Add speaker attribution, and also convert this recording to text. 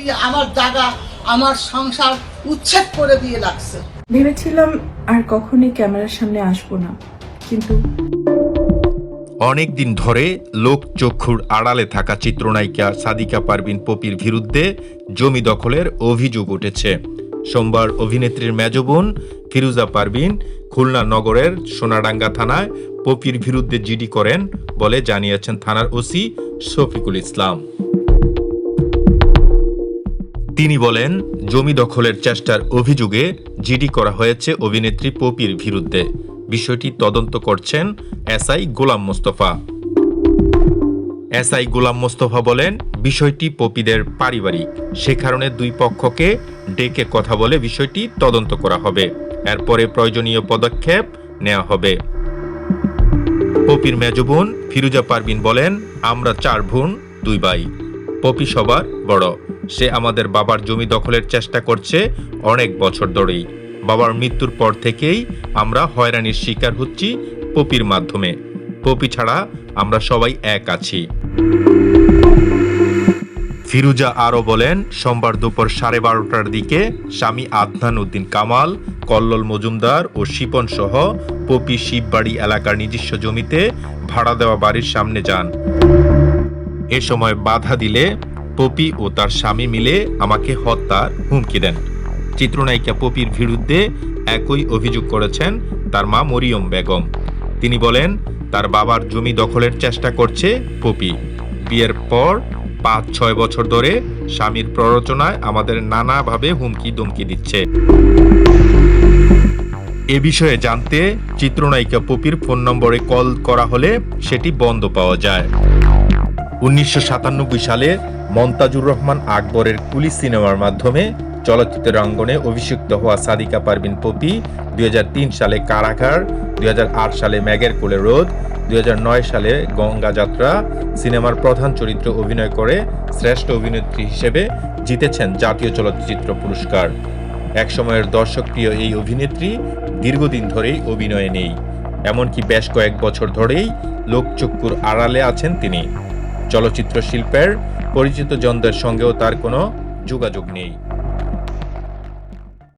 Speaker 1: এই আমার জায়গা আমার সংসার উচ্ছেদ করে দিয়ে লাগছে।
Speaker 2: ভেবেছিলাম আর কখনই ক্যামেরার সামনে আসব না কিন্তু
Speaker 3: অনেক দিন ধরে লোক চক্ষুর আড়ালে থাকা চিত্রনায়িকা সাদিকা পারভিন পপির বিরুদ্ধে জমি দখলের অভিযোগ উঠেছে। সোমবার অভিনেত্রীর মেজবোন ফিরুজা পারভিন খুলনা নগরের সোনাডাঙ্গা থানায় পপির বিরুদ্ধে জিডি করেন বলে জানিয়েছেন থানার ওসি শফিকুল ইসলাম। তিনি বলেন, জমি দখলের চেষ্টার অভিযোগে জিডি করা হয়েছে অভিনেত্রী পপির বিরুদ্ধে। বিষয়টি তদন্ত করছেন এসআই গোলাম মোস্তফা। এসআই গোলাম মোস্তফা বলেন, বিষয়টি পপিদের পারিবারিক। সে কারণে দুই পক্ষকে ডেকে কথা বলে বিষয়টি তদন্ত করা হবে। এরপরে প্রয়োজনীয় পদক্ষেপ নেওয়া হবে। পপির মেজবোন ফিরুজা পারবিন বলেন, আমরা চার বোন, দুই ভাই। পপি সবার বড়। সে আমাদের বাবার জমি দখলের চেষ্টা করছে অনেক বছর ধরেই। বাবার মৃত্যুর পর থেকেই আমরা হয়রানির শিকার হচ্ছি পপির মাধ্যমে। পপি ছাড়া আমরা সবাই এক আছি। ফিরুজা আরও বলেন, সোমবার দুপুর সাড়ে বারোটার দিকে স্বামী আদনান উদ্দিন কামাল, কল্লোল মজুমদার ও শিপন সহ পপি শিববাড়ি এলাকার নিজস্ব জমিতে ভাড়া দেওয়া বাড়ির সামনে যান। এ সময় বাধা দিলে পপি ও তার স্বামী মিলে আমাকে হত্যার হুমকি দেন। চিত্রনায়িকা পপির বিরুদ্ধে একই অভিযোগ করেছেন তার মা মরিয়ম বেগম। তিনি বলেন, তার বাবার জমি দখলের চেষ্টা করছে পপি। বিয়ের পর পাঁচ, ছয় বছর ধরে স্বামীর প্ররোচনায় আমাদের নানাভাবে হুমকি দুমকি দিচ্ছে। এ বিষয়ে জানতে চিত্রনায়িকা পপির ফোন নম্বরে কল করা হলে সেটি বন্ধ পাওয়া যায়। উনিশশো সাতানব্বই সালে মন্তাজুর রহমান আকবরের কুলি সিনেমার মাধ্যমে চলচ্চিত্র অঙ্গনে অভিষিক্ত হওয়া সাদিকা পারভিন পপি দুই হাজার তিন সালে কারাগার, দুই সালে ম্যাগের কোলে রোদ, দুই হাজার নয় সালে গঙ্গা যাত্রা সিনেমার প্রধান চরিত্র অভিনয় করে শ্রেষ্ঠ অভিনেত্রী হিসেবে জিতেছেন জাতীয় চলচ্চিত্র পুরস্কার। একসময়ের দর্শকপ্রিয় এই অভিনেত্রী দীর্ঘদিন ধরেই অভিনয়ে নেই, এমনকি বেশ কয়েক বছর ধরেই লোকচক্ষুর আড়ালে আছেন তিনি। চলচ্চিত্র শিল্পের পরিচিত জনদের সঙ্গেও তার কোনো যোগাযোগ নেই।